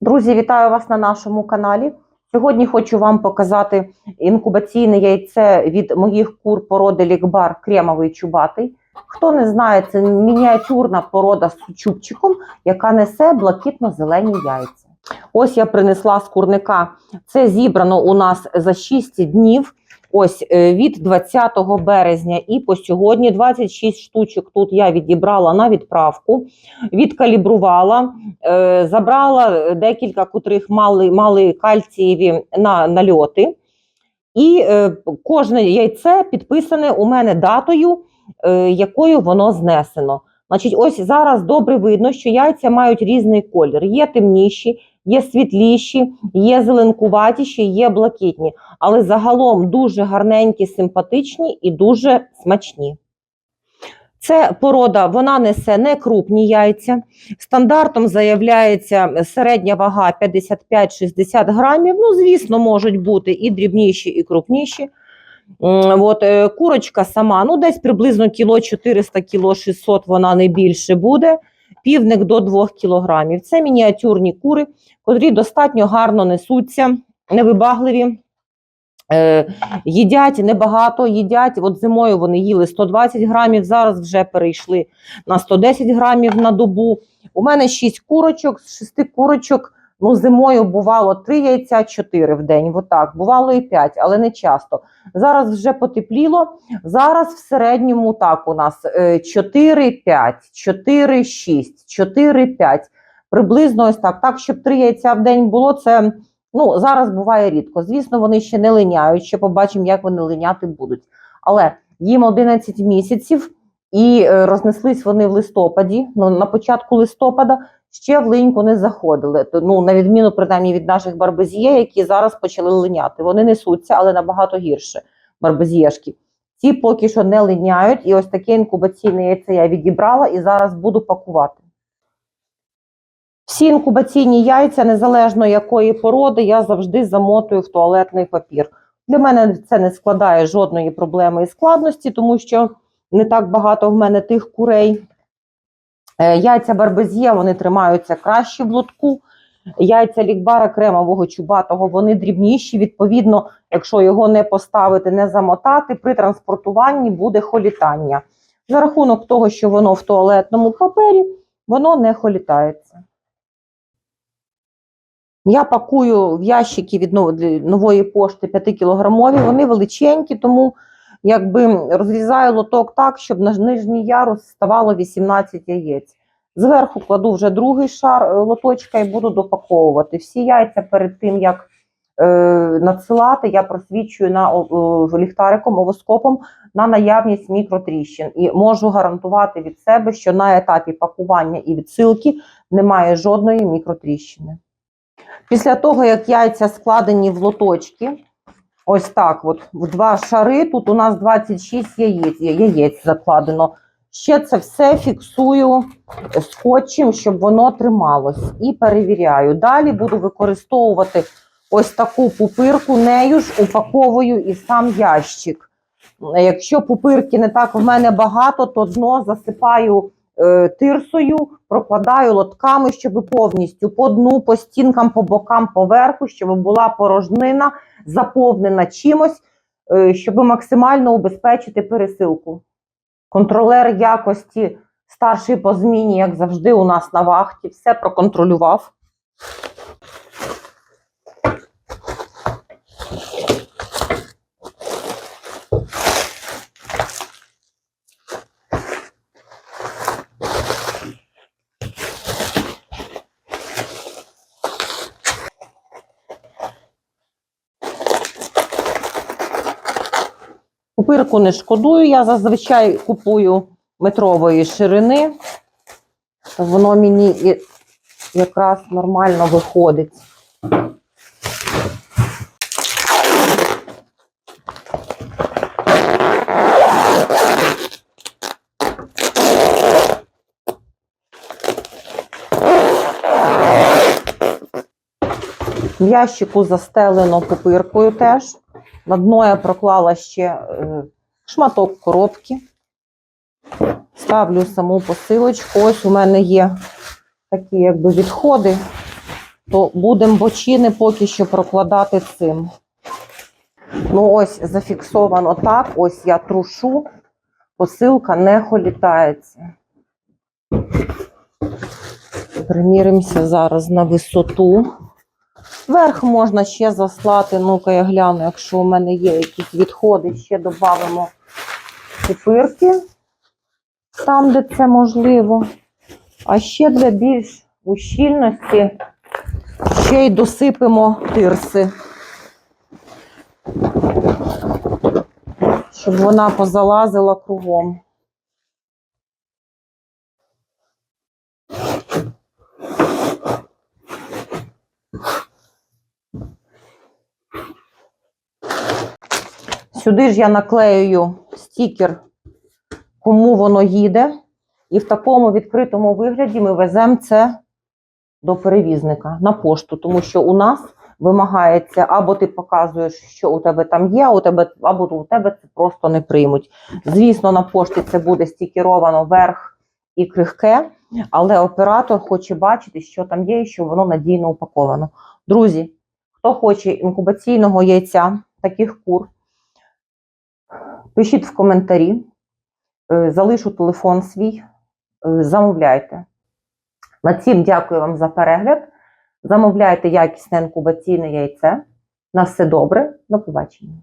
Друзі, вітаю вас на нашому каналі. Сьогодні хочу вам показати інкубаційне яйце від моїх кур породи Лікбар кремовий чубатий. Хто не знає, це мініатюрна порода з чубчиком, яка несе блакитно-зелені яйця. Ось я принесла з курника. Це зібрано у нас за 6 днів. Ось е, від 20 березня і по сьогодні 26 штучок тут я відібрала на відправку, відкалібрувала, е, забрала декілька, котрих мали, мали кальцієві на нальоти. І е, кожне яйце підписане у мене датою, е, якою воно знесено. Значить, ось зараз добре видно, що яйця мають різний колір. Є темніші, є світліші, є зеленкуватіші, є блакитні. Але загалом дуже гарненькі, симпатичні і дуже смачні. Це порода, вона несе не крупні яйця. Стандартом заявляється середня вага 55-60 грамів. Ну, звісно, можуть бути і дрібніші, і крупніші. От, е, курочка сама, ну десь приблизно кіло 400, кіло 600 вона не більше буде. Півник до 2 кілограмів. Це мініатюрні кури, котрі достатньо гарно несуться, невибагливі. Е, їдять небагато, їдять. От зимою вони їли 120 грамів, зараз вже перейшли на 110 грамів на добу. У мене 6 курочок, з 6 курочок. Ну, зимою бувало 3 яйця, 4 в день. Отак. Бувало і 5, але не часто. Зараз вже потепліло. Зараз в середньому так у нас е, 4-5, 4-6, 4-5. Приблизно ось так. Так, щоб 3 яйця в день було, це ну, зараз буває рідко. Звісно, вони ще не линяють, ще побачимо, як вони линяти будуть. Але їм 11 місяців, і е, рознеслись вони в листопаді. Ну, на початку листопада ще в линьку не заходили. Ну, на відміну, принаймні, від наших барбезіє, які зараз почали линяти. Вони несуться, але набагато гірше барбезієшки. Ці поки що не линяють, і ось таке інкубаційне яйце я відібрала і зараз буду пакувати. Всі інкубаційні яйця, незалежно якої породи, я завжди замотую в туалетний папір. Для мене це не складає жодної проблеми і складності, тому що не так багато в мене тих курей. Е, Яйця барбезія вони тримаються краще в лотку. Яйця лікбара кремового чубатого вони дрібніші. Відповідно, якщо його не поставити, не замотати, при транспортуванні буде холітання. За рахунок того, що воно в туалетному папері, воно не холітається. Я пакую в ящики від нової пошти 5-кілограмові, вони величенькі, тому якби розрізаю лоток так, щоб на нижній ярус ставало 18 яєць. Зверху кладу вже другий шар е, лоточка і буду допаковувати. Всі яйця перед тим, як е, надсилати, я просвічую на о, ліхтариком, овоскопом на наявність мікротріщин. І можу гарантувати від себе, що на етапі пакування і відсилки немає жодної мікротріщини. Після того, як яйця складені в лоточки, ось так, от в два шари, тут у нас 26 яєць, яєць закладено. Ще це все фіксую скотчем, щоб воно трималось. І перевіряю. Далі буду використовувати ось таку пупирку, нею ж упаковую і сам ящик. Якщо пупирки не так в мене багато, то дно засипаю тирсою, прокладаю лотками, щоб повністю по дну, по стінкам, по бокам, по верху, щоб була порожнина, заповнена чимось, е, щоб максимально убезпечити пересилку. Контролер якості, старший по зміні, як завжди, у нас на вахті, все проконтролював. Пупирку не шкодую, я зазвичай купую метрової ширини. Воно мені якраз нормально виходить. В ящику застелено пупиркою теж. На дно я проклала ще е, шматок коробки. Ставлю саму посилочку. Ось у мене є такі якби відходи. то будемо бочини поки що прокладати цим. Ну, ось зафіксовано так. Ось я трушу, посилка не холітається. Приміримося зараз на висоту. Верх можна ще заслати. Ну-ка, я гляну, якщо у мене є якісь відходи, ще додамо цифирки там, де це можливо. А ще для більш ущільності ще й досипемо тирси. Щоб вона позалазила кругом. Сюди ж я наклеюю стікер, кому воно їде. І в такому відкритому вигляді ми веземо це до перевізника на пошту, тому що у нас вимагається або ти показуєш, що у тебе там є, у тебе, або у тебе це просто не приймуть. Звісно, на пошті це буде стікеровано верх і крихке, але оператор хоче бачити, що там є і що воно надійно упаковано. Друзі, хто хоче інкубаційного яйця, таких кур, пишіть в коментарі, Е, залишу телефон свій, е, замовляйте. На цім дякую вам за перегляд. Замовляйте якісне інкубаційне яйце. На все добре, до побачення.